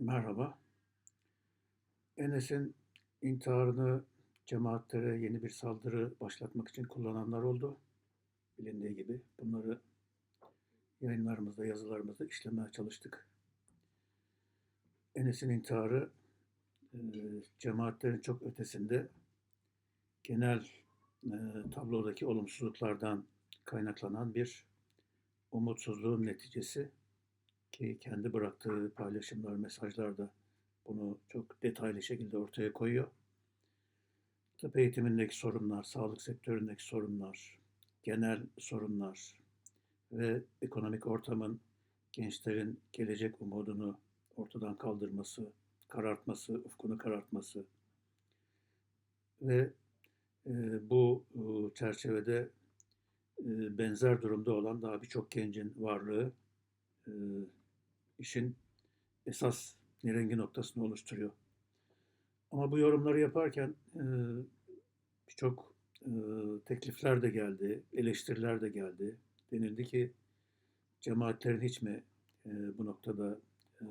Merhaba. Enes'in intiharını cemaatlere yeni bir saldırı başlatmak için kullananlar oldu. Bilindiği gibi bunları yayınlarımızda, yazılarımızda işlemeye çalıştık. Enes'in intiharı e, cemaatlerin çok ötesinde genel e, tablodaki olumsuzluklardan kaynaklanan bir umutsuzluğun neticesi ki kendi bıraktığı paylaşımlar, mesajlarda bunu çok detaylı şekilde ortaya koyuyor. Tıp eğitimindeki sorunlar, sağlık sektöründeki sorunlar, genel sorunlar ve ekonomik ortamın gençlerin gelecek umudunu ortadan kaldırması, karartması, ufkunu karartması ve e, bu e, çerçevede e, benzer durumda olan daha birçok gencin varlığı e, işin esas nirengi noktasını oluşturuyor. Ama bu yorumları yaparken e, birçok e, teklifler de geldi, eleştiriler de geldi. Denildi ki cemaatlerin hiç mi e, bu noktada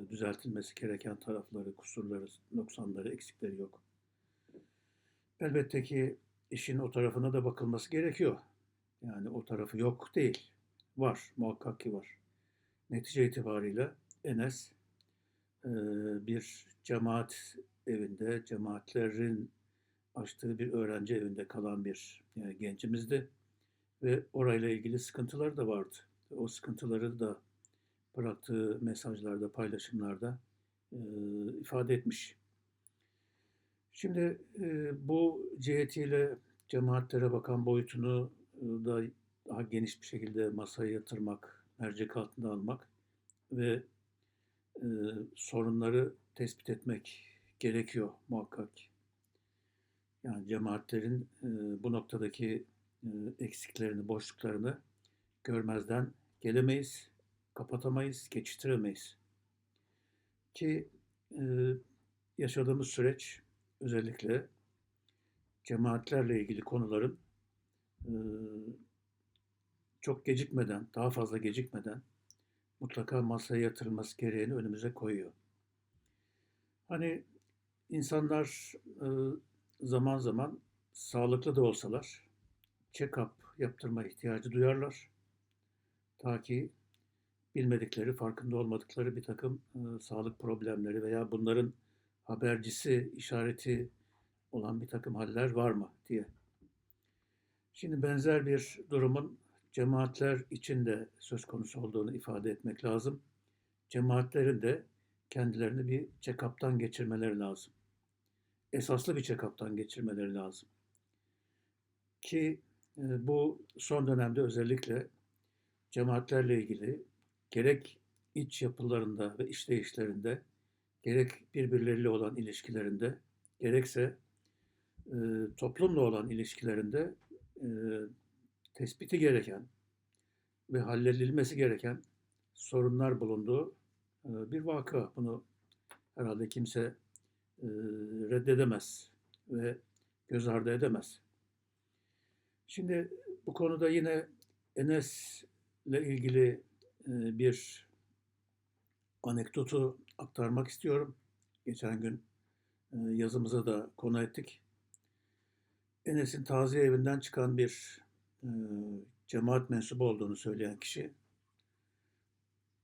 düzeltilmesi gereken tarafları, kusurları, noksanları, eksikleri yok. Elbette ki işin o tarafına da bakılması gerekiyor. Yani o tarafı yok değil. Var, muhakkak ki var. Netice itibariyle Enes bir cemaat evinde, cemaatlerin açtığı bir öğrenci evinde kalan bir yani gencimizdi. Ve orayla ilgili sıkıntıları da vardı. O sıkıntıları da bıraktığı mesajlarda, paylaşımlarda e, ifade etmiş. Şimdi e, bu cihetiyle cemaatlere bakan boyutunu e, da daha geniş bir şekilde masaya yatırmak, mercek altında almak ve e, sorunları tespit etmek gerekiyor muhakkak. Yani cemaatlerin e, bu noktadaki e, eksiklerini, boşluklarını görmezden gelemeyiz, kapatamayız, geçiştiremeyiz. Ki e, yaşadığımız süreç özellikle cemaatlerle ilgili konuların e, çok gecikmeden, daha fazla gecikmeden mutlaka masaya yatırılması gereğini önümüze koyuyor. Hani insanlar e, zaman zaman sağlıklı da olsalar check-up yaptırma ihtiyacı duyarlar. Ta ki bilmedikleri, farkında olmadıkları bir takım e, sağlık problemleri veya bunların habercisi, işareti olan bir takım haller var mı diye. Şimdi benzer bir durumun cemaatler için de söz konusu olduğunu ifade etmek lazım. Cemaatlerin de kendilerini bir check-up'tan geçirmeleri lazım. Esaslı bir check-up'tan geçirmeleri lazım. Ki e, bu son dönemde özellikle cemaatlerle ilgili gerek iç yapılarında ve işleyişlerinde, gerek birbirleriyle olan ilişkilerinde, gerekse e, toplumla olan ilişkilerinde e, tespiti gereken ve halledilmesi gereken sorunlar bulunduğu e, bir vaka. Bunu herhalde kimse e, reddedemez ve göz ardı edemez. Şimdi bu konuda yine Enes ile ilgili e, bir anekdotu aktarmak istiyorum. Geçen gün yazımıza da konu ettik. Enes'in taziye evinden çıkan bir cemaat mensubu olduğunu söyleyen kişi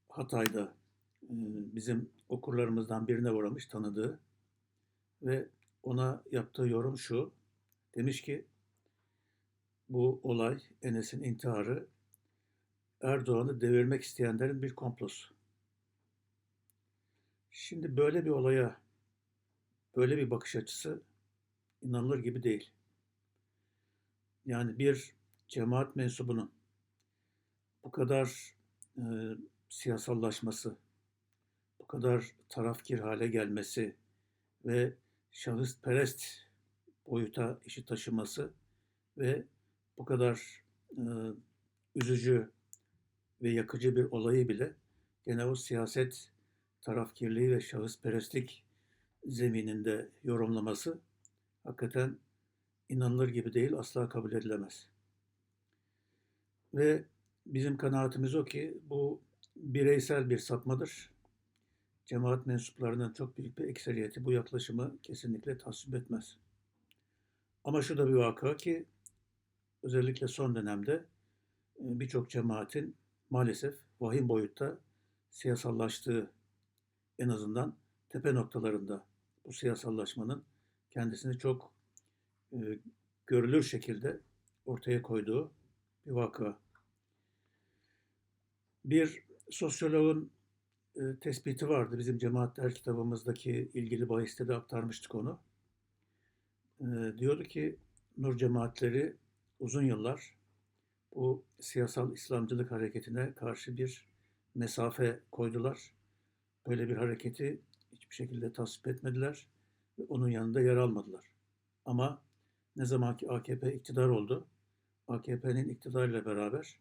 Hatay'da bizim okurlarımızdan birine uğramış tanıdığı ve ona yaptığı yorum şu. Demiş ki bu olay Enes'in intiharı Erdoğan'ı devirmek isteyenlerin bir komplosu. Şimdi böyle bir olaya böyle bir bakış açısı inanılır gibi değil. Yani bir cemaat mensubunun bu kadar e, siyasallaşması, bu kadar tarafkir hale gelmesi ve şahısperest boyuta işi taşıması ve bu kadar e, üzücü ve yakıcı bir olayı bile gene o siyaset tarafkirliği ve şahısperestlik zemininde yorumlaması hakikaten inanılır gibi değil, asla kabul edilemez. Ve bizim kanaatimiz o ki bu bireysel bir sapmadır. cemaat mensuplarının çok büyük bir ekseriyeti bu yaklaşımı kesinlikle tasvip etmez. Ama şu da bir vaka ki özellikle son dönemde e, birçok cemaatin maalesef vahim boyutta siyasallaştığı en azından tepe noktalarında bu siyasallaşmanın kendisini çok e, görülür şekilde ortaya koyduğu bir vaka. Bir sosyologun e, tespiti vardı. Bizim Cemaatler kitabımızdaki ilgili bahiste de aktarmıştık onu. E, diyordu ki Nur cemaatleri uzun yıllar bu siyasal İslamcılık hareketine karşı bir mesafe koydular. Böyle bir hareketi hiçbir şekilde tasvip etmediler ve onun yanında yer almadılar. Ama ne zaman ki AKP iktidar oldu, AKP'nin iktidarıyla beraber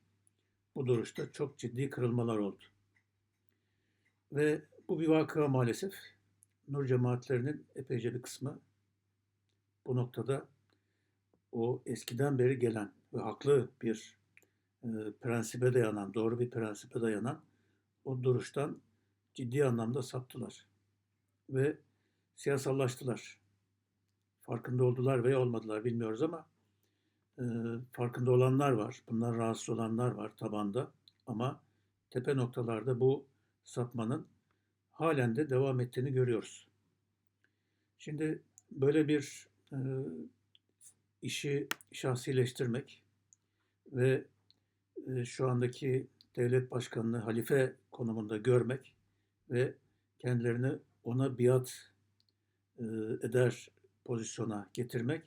bu duruşta çok ciddi kırılmalar oldu. Ve bu bir vaka maalesef. Nur cemaatlerinin epeyce bir kısmı bu noktada o eskiden beri gelen ve haklı bir e, prensibe dayanan, doğru bir prensibe dayanan o duruştan ciddi anlamda saptılar. Ve siyasallaştılar. Farkında oldular veya olmadılar bilmiyoruz ama e, farkında olanlar var. Bundan rahatsız olanlar var tabanda. Ama tepe noktalarda bu sapmanın halen de devam ettiğini görüyoruz. Şimdi böyle bir e, işi şahsileştirmek ve e, şu andaki devlet başkanını halife konumunda görmek ve kendilerini ona biat e, eder pozisyona getirmek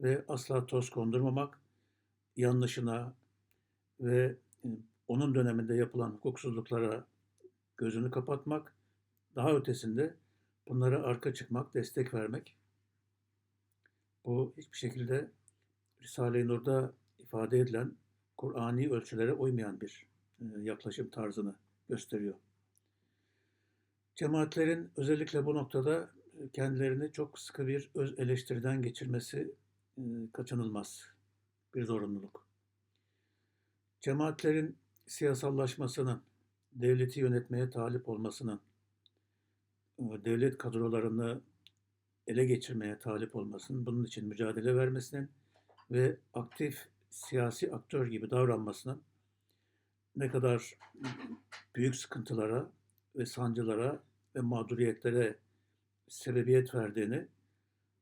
ve asla toz kondurmamak, yanlışına ve e, onun döneminde yapılan hukuksuzluklara gözünü kapatmak, daha ötesinde bunlara arka çıkmak, destek vermek. Bu hiçbir şekilde Risale-i Nur'da ifade edilen Kur'ani ölçülere uymayan bir e, yaklaşım tarzını gösteriyor. Cemaatlerin özellikle bu noktada e, kendilerini çok sıkı bir öz eleştiriden geçirmesi e, kaçınılmaz bir zorunluluk. Cemaatlerin siyasallaşmasının, devleti yönetmeye talip olmasının, devlet kadrolarını ele geçirmeye talip olmasının, bunun için mücadele vermesinin ve aktif siyasi aktör gibi davranmasının ne kadar büyük sıkıntılara ve sancılara ve mağduriyetlere sebebiyet verdiğini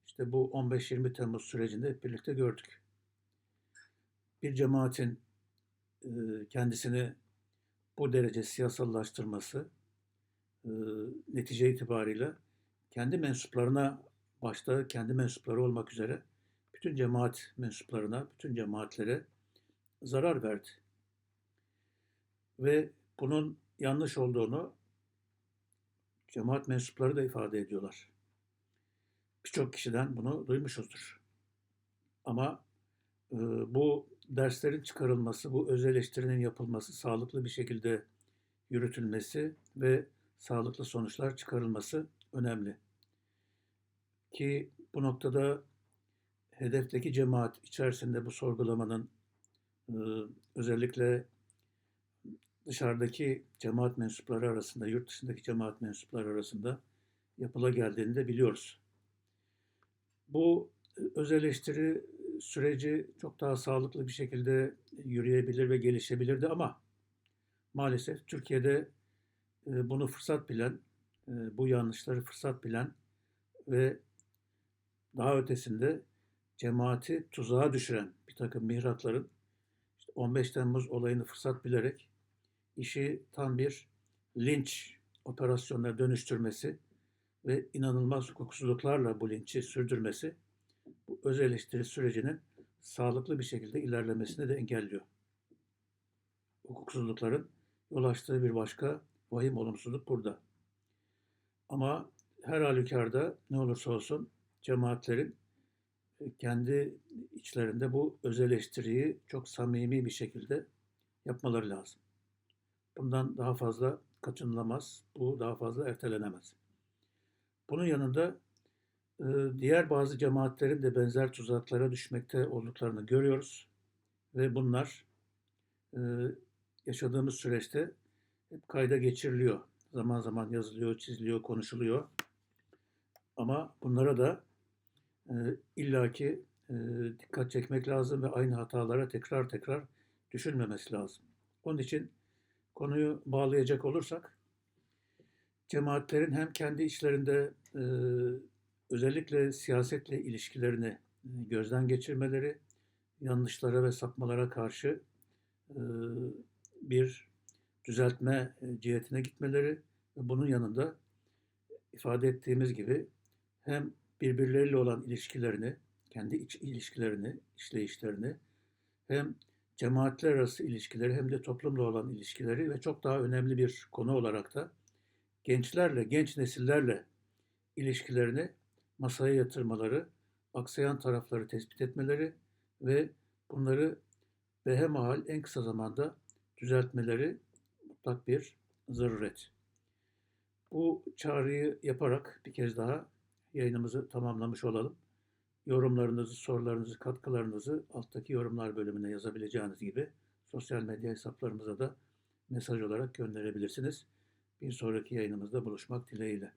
işte bu 15-20 Temmuz sürecinde hep birlikte gördük. Bir cemaatin kendisini bu derece siyasallaştırması netice itibariyle kendi mensuplarına başta kendi mensupları olmak üzere bütün cemaat mensuplarına, bütün cemaatlere zarar verdi. Ve bunun yanlış olduğunu cemaat mensupları da ifade ediyorlar. Birçok kişiden bunu duymuşuzdur. Ama e, bu derslerin çıkarılması, bu öz eleştirinin yapılması, sağlıklı bir şekilde yürütülmesi ve sağlıklı sonuçlar çıkarılması önemli. Ki bu noktada hedefteki cemaat içerisinde bu sorgulamanın e, özellikle dışarıdaki cemaat mensupları arasında, yurt dışındaki cemaat mensupları arasında yapıla geldiğini de biliyoruz. Bu e, öz eleştiri süreci çok daha sağlıklı bir şekilde yürüyebilir ve gelişebilirdi ama maalesef Türkiye'de e, bunu fırsat bilen, bu yanlışları fırsat bilen ve daha ötesinde cemaati tuzağa düşüren bir takım mihrakların işte 15 Temmuz olayını fırsat bilerek işi tam bir linç operasyonuna dönüştürmesi ve inanılmaz hukuksuzluklarla bu linçi sürdürmesi bu öz eleştiri sürecinin sağlıklı bir şekilde ilerlemesini de engelliyor. Hukuksuzlukların yol açtığı bir başka vahim olumsuzluk burada. Ama her halükarda ne olursa olsun cemaatlerin kendi içlerinde bu öz eleştiriyi çok samimi bir şekilde yapmaları lazım. Bundan daha fazla kaçınılamaz, bu daha fazla ertelenemez. Bunun yanında diğer bazı cemaatlerin de benzer tuzaklara düşmekte olduklarını görüyoruz ve bunlar yaşadığımız süreçte hep kayda geçiriliyor. zaman zaman yazılıyor, çiziliyor, konuşuluyor. Ama bunlara da e, illaki e, dikkat çekmek lazım ve aynı hatalara tekrar tekrar düşünmemesi lazım. Onun için konuyu bağlayacak olursak cemaatlerin hem kendi içlerinde e, özellikle siyasetle ilişkilerini gözden geçirmeleri, yanlışlara ve sapmalara karşı e, bir düzeltme cihetine gitmeleri ve bunun yanında ifade ettiğimiz gibi hem birbirleriyle olan ilişkilerini, kendi iç ilişkilerini, işleyişlerini hem cemaatler arası ilişkileri hem de toplumla olan ilişkileri ve çok daha önemli bir konu olarak da gençlerle, genç nesillerle ilişkilerini masaya yatırmaları, aksayan tarafları tespit etmeleri ve bunları behemahal en kısa zamanda düzeltmeleri mutlak bir zaruret. Bu çağrıyı yaparak bir kez daha yayınımızı tamamlamış olalım. Yorumlarınızı, sorularınızı, katkılarınızı alttaki yorumlar bölümüne yazabileceğiniz gibi sosyal medya hesaplarımıza da mesaj olarak gönderebilirsiniz. Bir sonraki yayınımızda buluşmak dileğiyle.